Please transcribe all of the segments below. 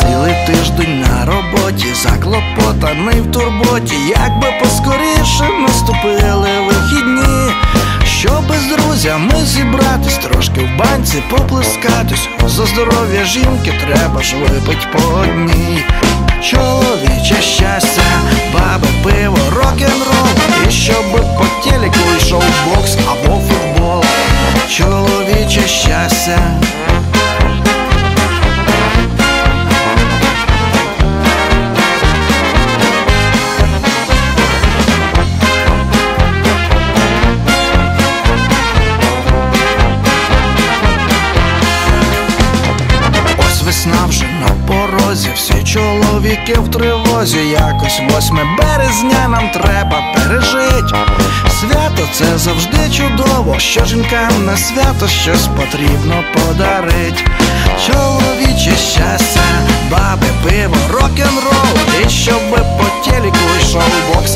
Цілий тиждень на роботі, заклопотаний в турботі, якби поскоріше наступили вихідні, Щоби з друзями зібратись, трошки в банці поплескатись. За здоров'я жінки треба ж випить по одній. Чоловіче щастя, баби, пиво, рок-н-рол І щоби по телеку йшов бокс або футбол. Чоловіче щастя. Весна вже на порозі, всі чоловіки в тривозі, якось 8 березня нам треба пережить. Свято це завжди чудово, що жінкам на свято щось потрібно подарить. Чоловіче щастя, баби, пиво, рок-н-рол І щоби по телеку йшов бокс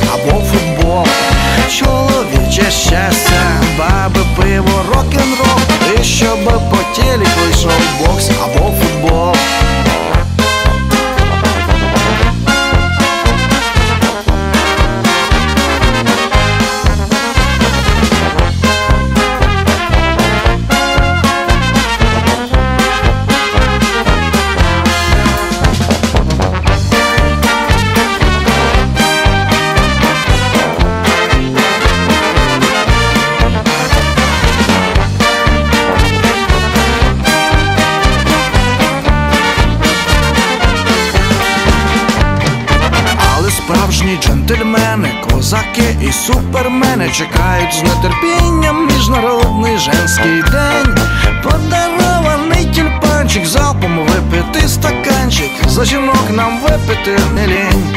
справжні джентльмени, козаки і супермени чекають з нетерпінням міжнародний женський день. Подарований тюльпанчик, залпом випити стаканчик, за жінок нам випити не лінь.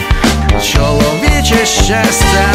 Чоловіче щастя,